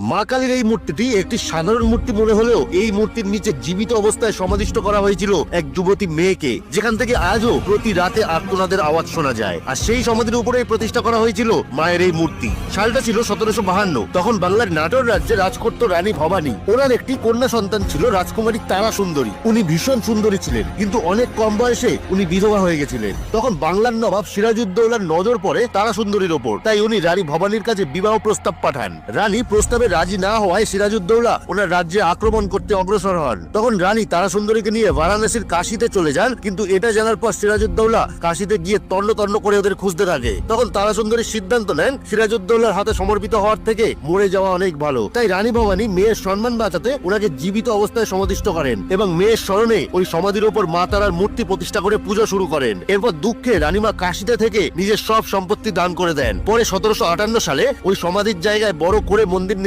মা কালীর এই মূর্তিটি একটি সাধারণ মূর্তি মনে হলেও এই মূর্তির নিচে জীবিত অবস্থায় সমাধিষ্ট করা হয়েছিল এক যুবতী মেয়েকে। যেখান থেকে আজও প্রতি রাতে আর্তনাদের আওয়াজ শোনা যায়। আর সেই সমাধির উপরেই প্রতিষ্ঠা করা হয়েছিল মায়ের এই মূর্তি। সালটা ছিল সতেরোশো বাহান্ন। তখন বাংলার নাটোর রাজ্যে রাজ করত রানী ভবানী। ওনার একটি কন্যা সন্তান ছিল রাজকুমারী তারা সুন্দরী। উনি ভীষণ সুন্দরী ছিলেন। কিন্তু অনেক কম বয়সে উনি বিধবা হয়ে গেছিলেন। তখন বাংলার নবাব সিরাজউদ্দৌলার নজর পড়ে তারা সুন্দরীর ওপর। তাই উনি রানী ভবানীর কাছে বিবাহ প্রস্তাব পাঠান। রানী প্রস্তাবে রাজি না হওয়ায় সিরাজউদ্দৌলা ওনার রাজ্যে আক্রমণ করতে অগ্রসর হন। তখন রানী তারা সুন্দরীকে নিয়ে বারাণসীর কাশিতে চলে যান, কিন্তু এটা জানার পর সিরাজউদ্দৌলা কাশিতে গিয়ে তন্ন তন্ন করে ওদের খুঁজতে থাকে। তখন তারা সুন্দরী সিদ্ধান্ত নেন, সিরাজউদ্দৌলার হাতে সমর্পিত হওয়ার থেকে মরে যাওয়া অনেক ভালো। তাই রানী ভবানী মেয়ের সম্মান বাঁচাতে ওনাকে জীবিত অবস্থায় সমাধিষ্ট করেন এবং মেয়ের স্মরণে ওই সমাধির ওপর মা তারার মূর্তি প্রতিষ্ঠা করে পুজো শুরু করেন। এরপর দুঃখে রানীমা কাশিতে থেকে নিজের সব সম্পত্তি দান করে দেন। পরে সতেরোশো আটান্ন সালে ওই সমাধির জায়গায় বড় করে মন্দির